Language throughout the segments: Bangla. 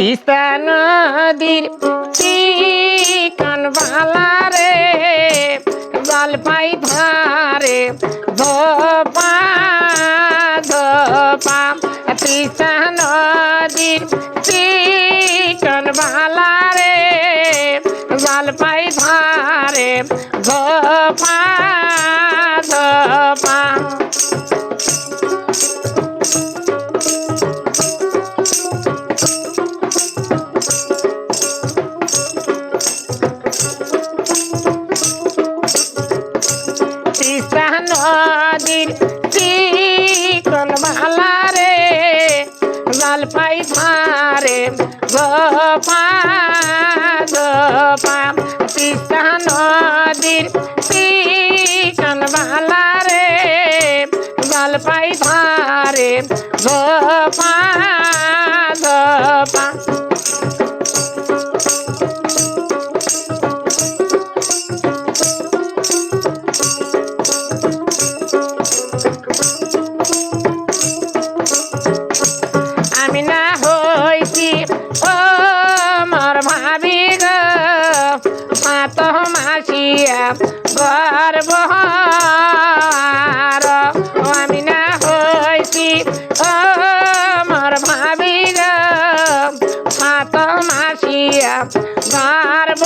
তিস্তা নদীর চিকন বালারে জলপাই ধারে ধোপা ধোপা। তিস্তা নদীর চিকন বালারে জলপাই ধারে ধোপা ধোপা। নদীর চিকন বালারে জলপাই ধারে গোপা গোপা তিস্তা নদীর চিকন বালারে জলপাই ধারে গোপা গোপা গর্ব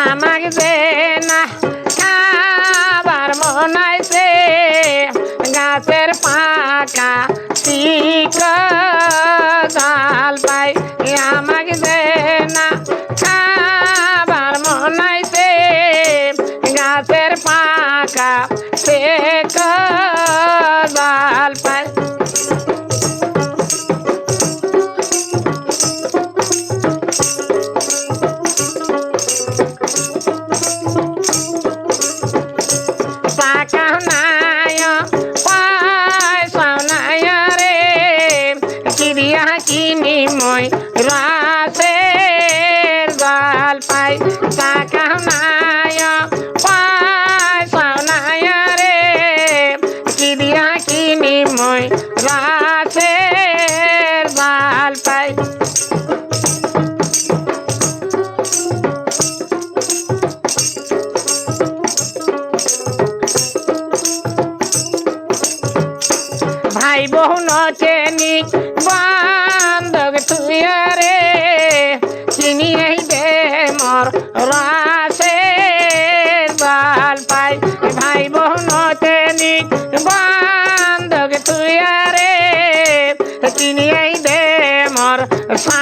আমাকে যে না খাবার মনাইছে গাছের পাকা শিক মই রাসের জাল পাই পাকানায় পয়সানায় রে। চিড়িয়া কিনি মই রাসের জাল পাই ভাই বোন চেনি রাসের বাল পাই। ভাই বোন চেনি বান্ধব তুই আরে তিনি দে মর সা